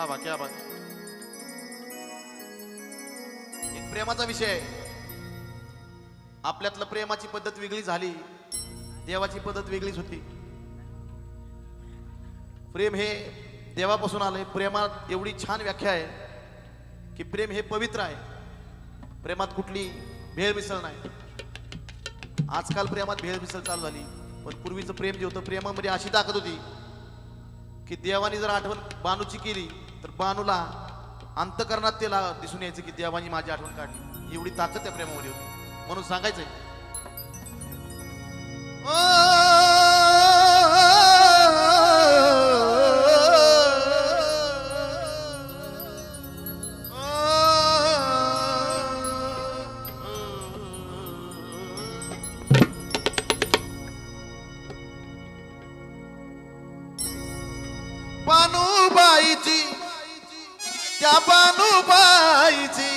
वा बा क्या बात. एक प्रेमाचा विषय. आहे आपल्यातलं प्रेमाची पद्धत वेगळी झाली देवाची पद्धत वेगळीच होती. प्रेम हे देवापासून आलंय. प्रेमात एवढी छान व्याख्या आहे की प्रेम हे पवित्र आहे. प्रेमात कुठली भेळ मिसळ नाही. आजकाल प्रेमात भेळ मिसळ चालू झाली. पण पूर्वीचं प्रेम जे होतं प्रेमामध्ये अशी ताकद होती की देवाने जर आठवण बानूची केली तर बानूला अंतकरणात त्याला दिसून यायचं की देवानी माझी आठवण काढली. एवढी ताकद त्या प्रेमामध्ये होती. म्हणून सांगायचंय. बानूबाईची त्या बानूबाईची.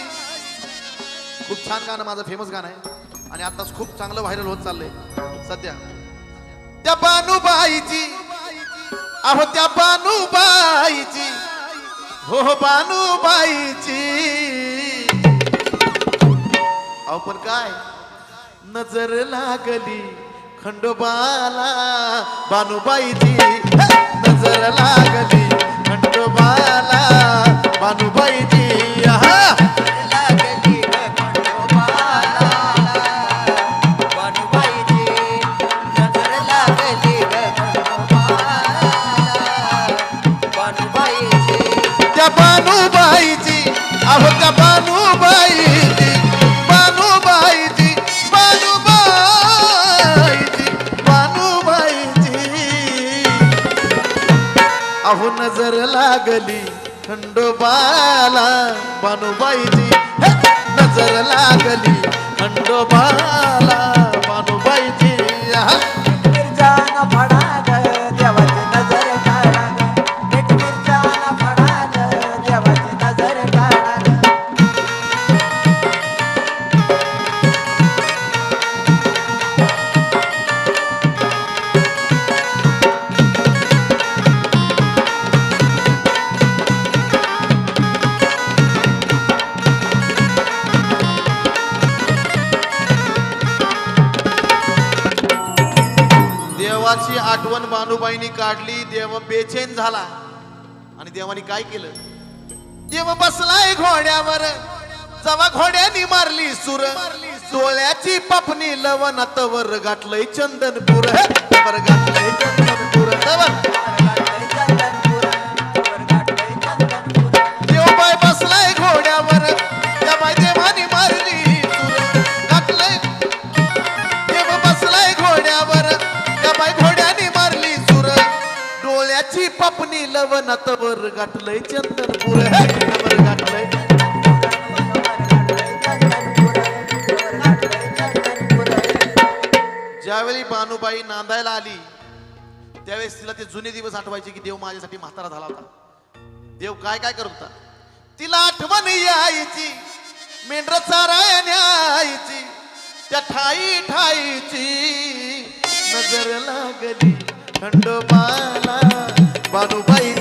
खूप छान गाणं माझं फेमस गाणं आहे. आणि आताच खूप चांगलं व्हायरल होत चाललंय. सध्या. त्या बानूबाईची. अहो त्या बानुबाईची. हो हो बानूबाईची. अहो पण काय? नजर लागली खंडोबाला बानुबाईची. नजर लागली खंडोबाला बानूबाईची अहो त्या बानूबाईची बानूबाईची बानूबाईची बानूबाईची अहो नजर लागली खंडोबाला बानूबाईची नजर लागली खंडोबा आठवण बानूबाईनी काढली देव बेचैन झाला. आणि देवानी काय केलं? देव बसलाय घोड्यावर. जवा घोड्यानी मारली सुर. डोळ्याची पापणी लवनात वर गाठलंय चंदनपूर. हे! वर गाठलंय चंदनपूर. पापणी वर गाठलंय चंदनपूर वर गाठलंय. ज्यावेळी बानुबाई नांदायला आली त्यावेळेस तिला ते जुने दिवस आठवायचे की देव माझ्यासाठी म्हातारा झाला होता. देव काय काय करत होता? तिला आठवण यायची मेंढर चाराया न्यायची त्या ठाई ठाईची नजर लागली. खंडोबाला बानुबाई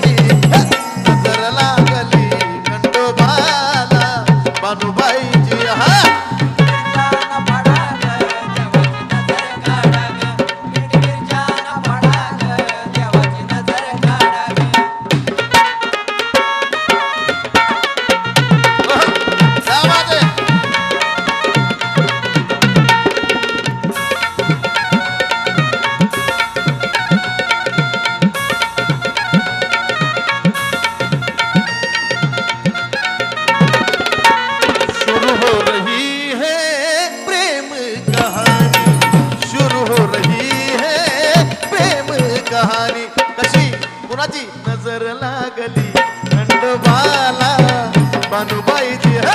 बानूबाईची हा लागली. खंडोबाला बानूबाईची ह!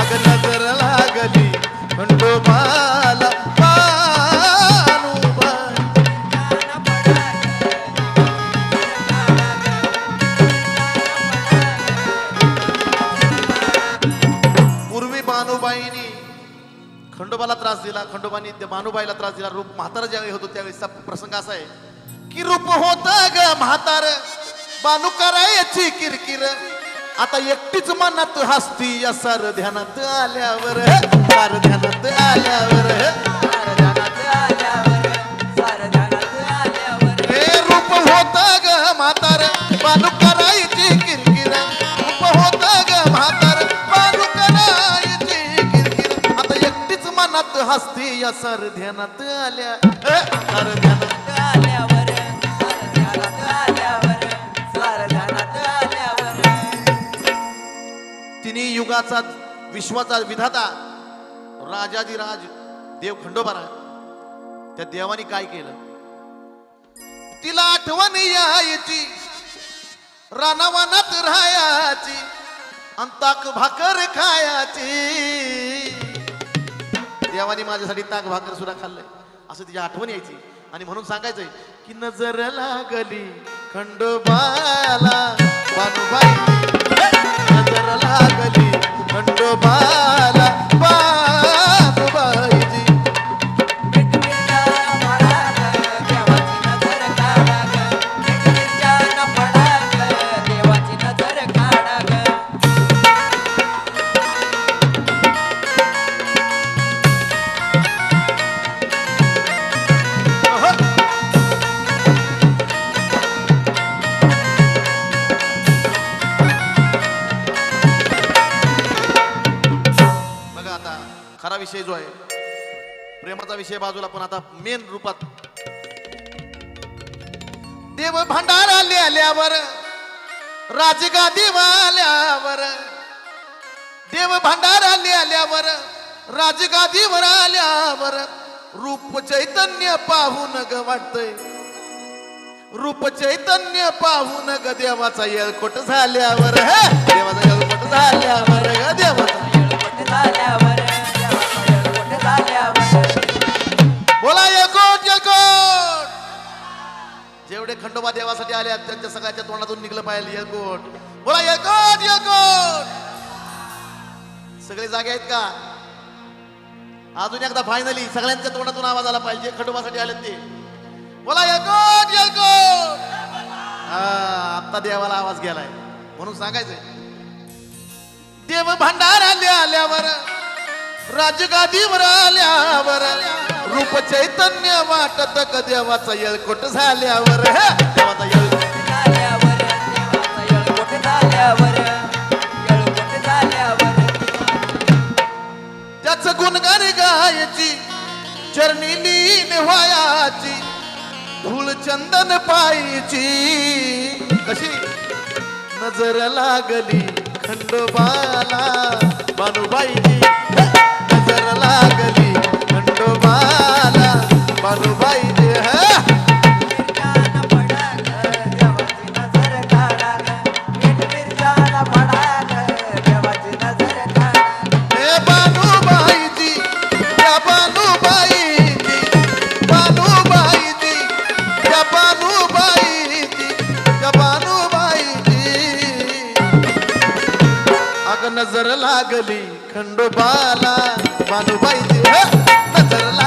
अग नजर लागली. खंडोबाला पूर्वी बानूबाईनी खंडोबाला त्रास दिला खंडोबानी त्या बानूबाईला त्रास दिला. रूप म्हातारा ज्यावेळी होतो त्यावेळेसचा प्रसंग असा आहे की रूप होत ग म्हातार. बानू करायची किरकिर. आता एकटीच मनात हसती या सार ध्यानात आल्यावर. सार ध्यानात आल्यावर. सारं ध्यानात हे रूप होत ग म्हातार बालू करायची किरकिर. रूप होत ग म्हातार बालू करायची किरकिर. आता एकटीच मनात हसती या सार ध्यानात आल्या. सार ध्यानात आल्यावर. तिन्ही युगाचा विश्वाचा विधाता राजाधिराज देव खंडोबा खंडोबारा त्या देवाने काय केलं? तिला आठवण यायची रानावानात राहायची आणि ताक भाकर खायची. देवाने माझ्यासाठी ताक भाकर सुद्धा खाल्लंय. असं तिची आठवण यायची. आणि म्हणून सांगायचंय की नजर लागली खंडोबाला बानुबाई. लागली खंडोबाला प्रेमाचा विषय बाजूला पण आता मेन रूपात देव भांडारा लिहिल्यावर राजगादी आल्यावर देव भांडारा आल्यावर राजगादीवर आल्यावर रूप चैतन्य पाहून ग वाटतंय रूप चैतन्य पाहून ग देवाचा येळकोट झाल्यावर देवाचा येळकोट झाल्यावर ग देवाचा येळकोट झाल्यावर, झाल्यावर. जेवढे खंडोबा देवासाठी आले त्यांच्या सगळ्याच्या तोंडातून निघलं पाहिजे येळकोट. बोला येळकोट येळकोट. सगळे जागे आहेत का? अजून एकदा फायनली सगळ्यांच्या तोंडातून आवाज आला पाहिजे. खंडोबासाठी आले ते. बोला येळकोट येळकोट. आत्ता देवाला आवाज गेलाय. म्हणून सांगायचंय. देव भांडार आले आल्यावर राजगादीवर आल्यावर रूप चैतन्य वाटत क देवाचा येळकोट झाल्यावर. देवाचा येळकोट झाल्यावर, देवाचा येळकोट झाल्यावर, येळकोट झाल्यावर. त्याच गुणगान गायची चरणी लीन व्हायाची धूळ चंदन पायची. कशी? नजर लागली खंडोबाला बानुबाईची नजर लागली नजर लागली खंडोबाला बांधू नजर लागली.